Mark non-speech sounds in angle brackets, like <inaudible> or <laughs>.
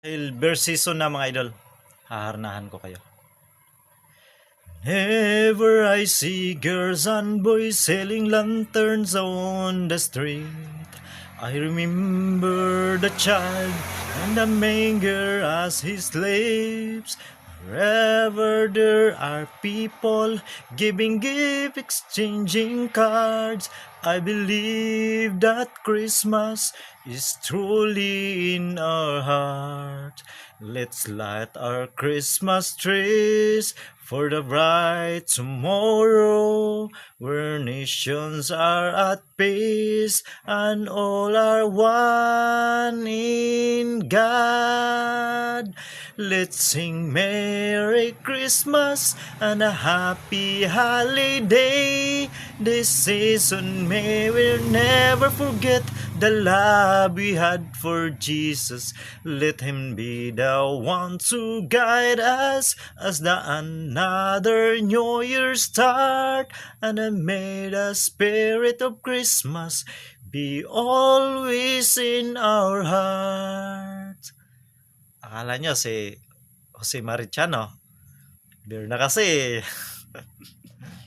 Dahil bear season na mga idol, haharnahan ko kayo. Whenever I see girls and boys selling lanterns on the street, I remember the child and the manger as he sleeps. Wherever there are people giving gift, exchanging cards, I believe that Christmas is truly in our heart. Let's light our Christmas trees for the bright tomorrow where nations are at peace and all are one in God. Let's sing Merry Christmas and a Happy Holiday. This season may we'll never forget the love we had for Jesus. Let Him be the one to guide us as the another New Year start. And may the spirit of Christmas be always in our hearts. Akala nyo si Jose Mariciano. Beer na kasi. <laughs>